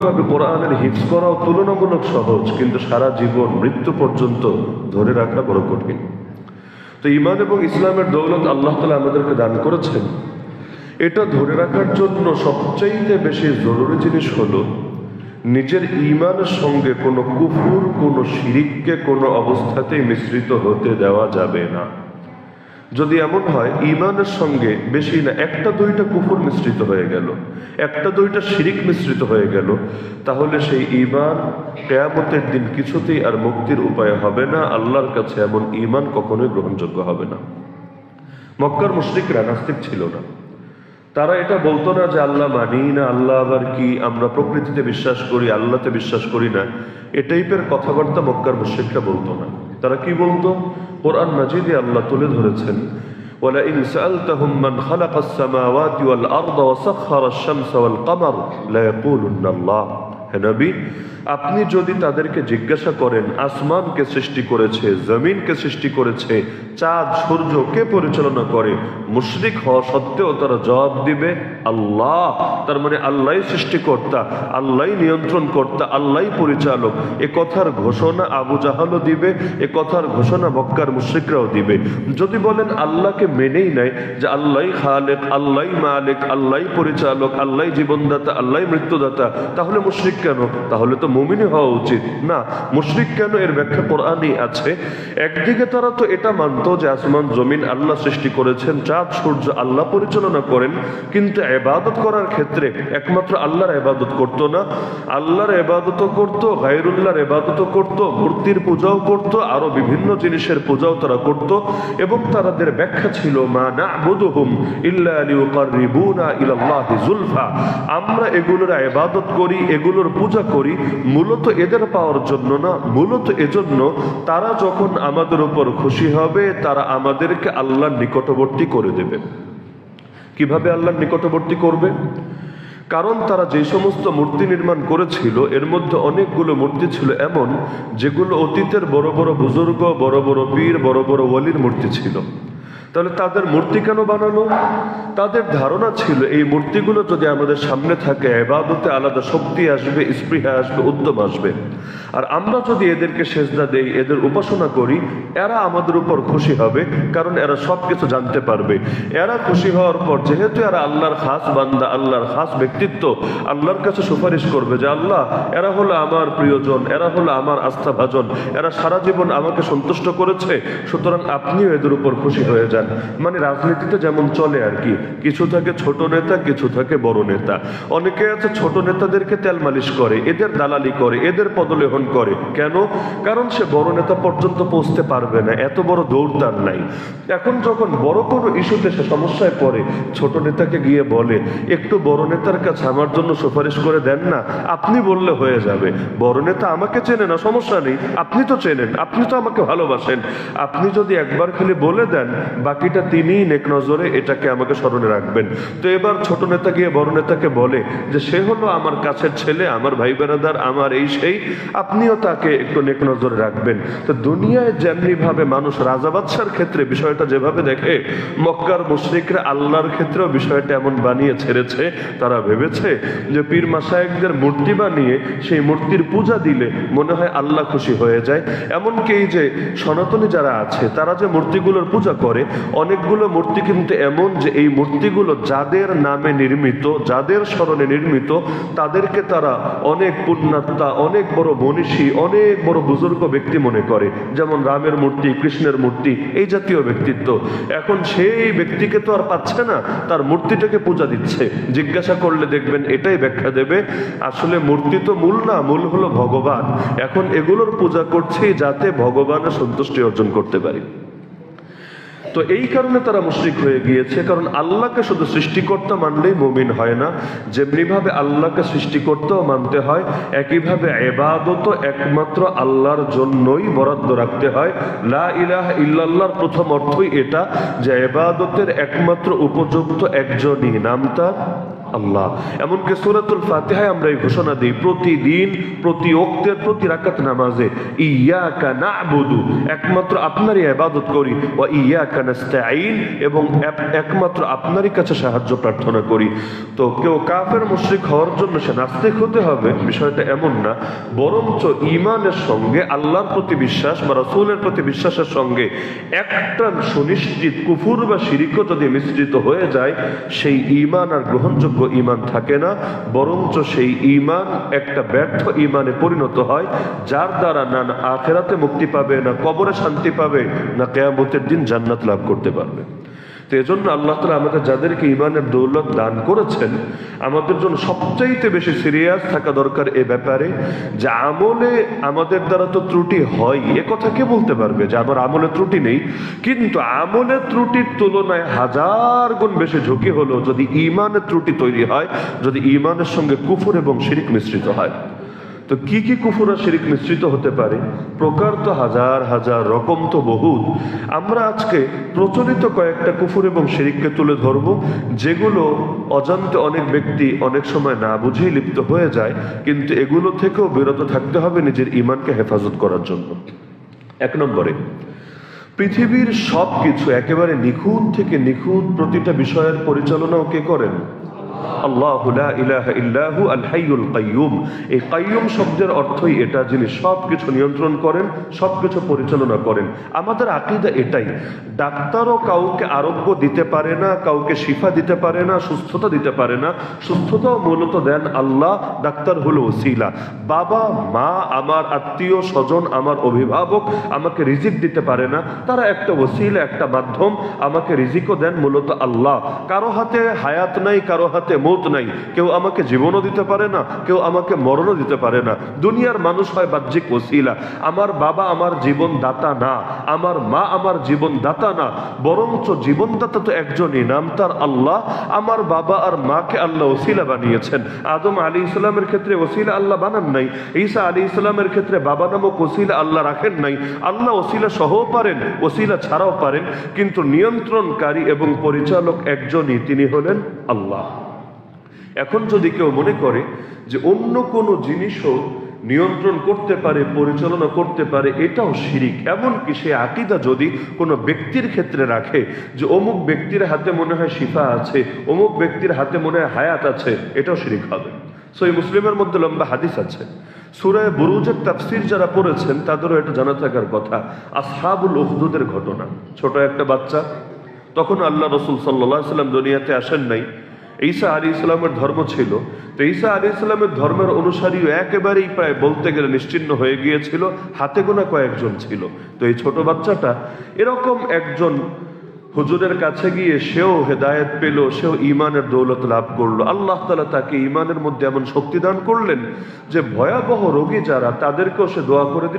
কোরআনের হিফজ করাও তুলনামূলক সহজ, কিন্তু সারা জীবন মৃত্যু পর্যন্ত ধরে রাখা বড় কঠিন। তো ইমান এবং ইসলামের দৌলত আল্লাহ তালা আমাদেরকে দান করেছেন। এটা ধরে রাখার জন্য সবচাইতে বেশি জরুরি জিনিস হলো, নিজের ইমানের সঙ্গে কোনো কুফুর, কোনো শিরিককে কোনো অবস্থাতেই মিশ্রিত হতে দেওয়া যাবে না। যদি এমন হয় ইমানের সঙ্গে বেশি না, একটা দুইটা কুকুর মিশ্রিত হয়ে গেল, একটা দুইটা শিরিক মিশ্রিত হয়ে গেল, তাহলে সেই ইমান কেয়ামতের দিন কিছুতেই আর মুক্তির উপায় হবে না, আল্লাহর কাছে এমন ইমান কখনোই গ্রহণযোগ্য হবে না। মক্কার মুশরিকরা নাস্তিক ছিল না। তারা এটা বলতো না যে, আল্লাহ মানি না, আল্লাহ আবার কি? আমরা প্রকৃতিতে বিশ্বাস করি, আল্লাহতে বিশ্বাস করি না। এ টাইপের কথাবার্তা মক্কার মুশরিকরা বলতো না। তারা কি বলতো কোরআন মাজিদে আল্লাহ তুলে ধরেছেন ولئن سألتهم من خلق السماوات والأرض وسخر الشمس والقمر ليقولن الله হে নবী আপনি যদি তাদেরকে জিজ্ঞাসা করেন আসমানকে সৃষ্টি করেছে জমিনকে সৃষ্টি করেছে চাঁদ, সূর্য কে পরিচালনা করে? মুশরিক হওয়া সত্ত্বেও তারা জবাব দিবে, আল্লাহ। তার মানে আল্লাহ সৃষ্টিকর্তা আল্লাহ নিয়ন্ত্রণ কর্তা আল্লাহ পরিচালক। এ কথার ঘোষণা আবু জাহালও দিবে, এ কথার ঘোষণা মক্কার মুশরিকরাও দিবে। যদি বলেন আল্লাহকে মেনেই নাই যে আল্লাহ খালেক আল্লাহ মালিক আল্লাহ পরিচালক আল্লাহ জীবনদাতা আল্লাহ মৃত্যুদাতা, তাহলে মুশরিক কেন? তাহলে তো মুমিনই হওয়া উচিত। না, মুশরিক কেন? এর ব্যাখ্যা কোরআনই আছে। একদিকে তারা তো এটা মানতো যে আসমান, জমিন আল্লাহ সৃষ্টি করেছেন, চাঁদ, সূর্য আল্লাহ পরিচালনা করেন, কিন্তু এবাদত করার ক্ষেত্রে একমাত্র আল্লাহর এবাদত করতো না। আল্লাহর এবাদতও করতো, গায়রুল্লাহর এবাদতও করতো, মূর্তির পূজাও করতো, আরও বিভিন্ন জিনিসের পূজাও তারা করত, এবং তাদের ব্যাখ্যা ছিল, মা না বুধুহুম ইল্লা লিউকাররিবুনা ইলাল্লাহি জুলফা। আমরা এগুলোর এবাদত করি, এগুলোর পূজা করি, মূলত এদের পাওয়ার জন্য না, মূলত এজন্য তারা যখন আমাদের উপর খুশি হবে তারা আমাদেরকে আল্লাহর নিকটবর্তী করে দেবে। কীভাবে আল্লাহর নিকটবর্তী করবে? কারণ তারা যে সমস্ত মূর্তি নির্মাণ করেছিল, এর মধ্যে অনেকগুলো মূর্তি ছিল এমন যেগুলো অতীতের বড় বড় বুজুর্গ, বড় বড় পীর, বড় বড় ওয়ালির মূর্তি ছিল। তাহলে তাদের মূর্তি কেন বানালো? তাদের ধারণা ছিল, এই মূর্তিগুলো যদি আমাদের সামনে থাকে, এবাদতে আলাদা শক্তি আসবে, স্পৃহা আসবে, উদ্যম আসবে। আর আমরা যদি এদেরকে সেজদা দেই, এদের উপাসনা করি, এরা আমাদের উপর খুশি হবে, কারণ এরা সব কিছু জানতে পারবে। এরা খুশি হওয়ার পর, যেহেতু এরা আল্লাহর খাস বান্দা, আল্লাহর খাস ব্যক্তিত্ব, আল্লাহর কাছে সুপারিশ করবে যে, আল্লাহ, এরা হলো আমার প্রিয়জন, এরা হলো আমার আস্থা ভাজন এরা সারা জীবন আমাকে সন্তুষ্ট করেছে, সুতরাং আপনিও এদের উপর খুশি হয়ে যান। মানে রাজনীতিতে যেমন চলে আর কি, কিছু থাকে ছোট নেতা, কিছু থাকে বড় নেতা। অনেকে আছে ছোট নেতাদেরকে তেল মালিশ করে, এদের দালালি করে, এদের পদলেহন করে। কেন? কারণ সে বড় নেতা পর্যন্ত পৌঁছতে পারবে না, এত বড় দৌড় তার নাই। এখন যখন বড় কোনো ইস্যুতে সে সমস্যায় পড়ে, ছোট নেতাকে গিয়ে বলে, একটু বড় নেতার কাছে আমার জন্য সুপারিশ করে দেন না, আপনি বললে হয়ে যাবে। বড় নেতা আমাকে চেনে না, সমস্যা নেই। আপনি তো চেনেন, আপনি তো আমাকে ভালোবাসেন। আপনি যদি একবার খালি বলে দেন বাকিটা তিনিই নেক নজরে এটাকে আমাকে স্মরণে রাখবেন। তো এবার ছোট নেতা গিয়ে বড় নেতাকে বলে যে, সে হলো আমার কাছের ছেলে, আমার ভাই বেড়াদার আমার এই সেই। আপনিও তাকে একটু নেক নজরে রাখবেন। তো দুনিয়ায় যেমনি ভাবে মানুষ রাজা বাদশার ক্ষেত্রে বিষয়টা যেভাবে দেখে, মক্কার মুশরিকরা আল্লাহর ক্ষেত্রেও বিষয়টা এমন বানিয়ে ছেড়েছে, তারা ভেবেছে যে, পীর মাসায়েকদের মূর্তি বানিয়ে সেই মূর্তির পূজা দিলে মনে হয় আল্লাহ খুশি হয়ে যায়। এমনকি এই যে সনাতনী যারা আছে, তারা যে মূর্তিগুলোর পূজা করে অনেকগুলো মূর্তি কিন্তু এমন যে এই মূর্তিগুলো যাদের নামে নির্মিত, যাদের স্মরণে নির্মিত, তাদেরকে তারা অনেক পুণ্যাত্মা, অনেক বড় মনীষী, অনেক বড় বুজুর্গ ব্যক্তি মনে করে। যেমন রামের মূর্তি, কৃষ্ণের মূর্তি, এই জাতীয় ব্যক্তিত্ব। এখন সেই ব্যক্তিকে তো আর পাচ্ছে না, তার মূর্তিটাকে পূজা দিচ্ছে। জিজ্ঞাসা করলে দেখবেন এটাই ব্যাখ্যা দেবে, আসলে মূর্তি তো মূল না, মূল হলো ভগবান। এখন এগুলোর পূজা করছি যাতে ভগবানের সন্তুষ্টি অর্জন করতে পারি। তো এই কারণে তারা মুশ্রিক হয়ে গিয়েছে, কারণ আল্লাহকে শুধু সৃষ্টিকর্তা মানলেই মুমিন হয় না। যেমনিভাবে আল্লাহকে সৃষ্টিকর্তাও মানতে হয়, একইভাবে এবাদত একমাত্র আল্লাহর জন্যই বরাদ্দ রাখতে হয়। লা ইলাহ ইল্লাল্লাহর প্রথম অর্থই এটা যে এবাদতের একমাত্র উপযুক্ত একজনই। নাম তার আল্লাহ। এমনকি সুরাতুল ফাতিহায় আমরা এই ঘোষণা দিই, প্রতিদিন, প্রতি অক্তের প্রতি রাকাত নামাজে, ইয়াকা নাবুদু একমাত্র আপনারই ইবাদত করি ও ইয়াকা নাস্তাঈন এবং একমাত্র আপনারই কাছে সাহায্য প্রার্থনা করি। তো কেউ কাফের, মুশরিক হওয়ার জন্য সে নাস্তিক হতে হবে, বিষয়টা এমন না। বরঞ্চ ইমানের সঙ্গে, আল্লাহর প্রতি বিশ্বাস বা রসুলের প্রতি বিশ্বাসের সঙ্গে একটা সুনিশ্চিত কুফুর বা শিরিকও যদি মিশ্রিত হয়ে যায়, সেই ইমান আর গ্রহণযোগ্য ইমান থাকে না, বরঞ্চ সেই ইমান একটা ব্যর্থ ইমানে পরিণত হয়, যার দ্বারা না আখেরাতে মুক্তি পাবে, না কবরে শান্তি পাবে, না কেয়ামতের দিন জান্নাত লাভ করতে পারবে। তো এজন্য আল্লাহ তালা আমাদের যাদেরকে ইমানের দৌলত দান করেছেন, আমাদের জন্য সবচাইতে বেশি সিরিয়াস থাকা দরকার এ ব্যাপারে যে আমলে আমাদের দ্বারা তো ত্রুটি হয়, এ কথা কে বলতে পারবে যে আমার আমলে ত্রুটি নেই? কিন্তু আমলের ত্রুটির তুলনায় হাজার গুণ বেশি ঝুঁকি হলো যদি ইমানের ত্রুটি তৈরি হয়, যদি ইমানের সঙ্গে কুফুর এবং শিরিক মিশ্রিত হয়। তো কি কি কুফুর শিরিক মিশ্রিত হতে পারে? প্রকার তো হাজার হাজার রকম তো বহুত। আমরা আজকে প্রচলিত কয়েকটা কুফুর এবং শিরিককে তুলে ধরব, যেগুলো অজান্তে অনেক ব্যক্তি অনেক সময় না বুঝেই লিপ্ত হয়ে যায়, কিন্তু এগুলো থেকেও বিরত থাকতে হবে নিজের ইমানকে হেফাজত করার জন্য। এক নম্বরে, পৃথিবীর সব কিছু একেবারে নিখুঁত থেকে নিখুঁত প্রতিটা বিষয়ের পরিচালনাও কে করেন? আল্লাহ ইল্লাহু আল কাইয়ুম। এই কাইয়ুম শব্দের অর্থই এটা যিনি সব কিছু নিয়ন্ত্রণ করেন সব কিছু পরিচালনা করেন। আমাদের আকিদা এটাই, ডাক্তারও কাউকে আরোগ্য দিতে পারে না, কাউকে শিফা দিতে পারে না, সুস্থতা দিতে পারে না। সুস্থতাও মূলত দেন আল্লাহ, ডাক্তার হলো ওসিলা। বাবা, মা, আমার আত্মীয়, স্বজন, আমার অভিভাবক আমাকে রিজিক দিতে পারে না। তারা একটা ওসিলা, একটা মাধ্যম আমাকে রিজিকও দেন মূলত আল্লাহ। কারও হাতে হায়াত নাই, কারও হাতে মত নাই। কেউ আমাকে জীবনও দিতে পারে না, কেউ আমাকে মরণও দিতে পারে না। দুনিয়ার মানুষ হয় বাহ্যিক ওসিলা। আমার বাবা আমার জীবন দাতা না, আমার মা আমার জীবন দাতা না, বরঞ্চ জীবনদাতা তো একজনই, নাম তার আল্লাহ। আমার বাবা আর মাকে আল্লাহ ওসিলা বানিয়েছেন। আদম আলী ইসলামের ক্ষেত্রে ওসিলা আল্লাহ বানান নাই। ঈসা আলী ইসলামের ক্ষেত্রে বাবা নামক ওসিলা আল্লাহ রাখেন নাই। আল্লাহ ওসিলা সহও পারেন, ওসিলা ছাড়াও পারেন। কিন্তু নিয়ন্ত্রণকারী এবং পরিচালক একজনই, তিনি হলেন আল্লাহ। এখন যদি কেউ মনে করে যে অন্য কোনো জিনিসও নিয়ন্ত্রণ করতে পারে, পরিচালনা করতে পারে, এটাও শিরিক। এমনকি সে আকিদা যদি কোনো ব্যক্তির ক্ষেত্রে রাখে যে অমুক ব্যক্তির হাতে মনে হয় শিফা আছে, অমুক ব্যক্তির হাতে মনে হয় হায়াত আছে, এটাও শিরিক হবে। সো এই মুসলিমের মধ্যে লম্বা হাদিস আছে। সুরায় বুরুজের তাফসির যারা পড়েছেন, তাদেরও এটা জানা থাকার কথা। আসহাবুল উহদুদের ঘটনা। ছোট একটা বাচ্চা, তখন আল্লাহ রসুল সাল্লাহ সাল্লাম দুনিয়াতে আসেন নাই। ঈসা আলী ইসলামের ধর্ম ছিল। তো ঈসা আলী ইসলামের ধর্মের অনুসারীও একেবারেই প্রায় বলতে গেলে নিশ্চিন্ন হয়ে গিয়েছিল, হাতে গোনা কয়েকজন ছিল। তো এই ছোট বাচ্চাটা এরকম একজন হুজুরের কাছে গিয়ে সেও হেদায়েত পেল, সেও ইমানের দৌলত লাভ করল। আল্লাহ তালা তাকে ইমানের মধ্যে এমন শক্তি দান করলেন যে ভয়াবহ রোগী যারা, তাদেরকেও সে দোয়া করে দিল।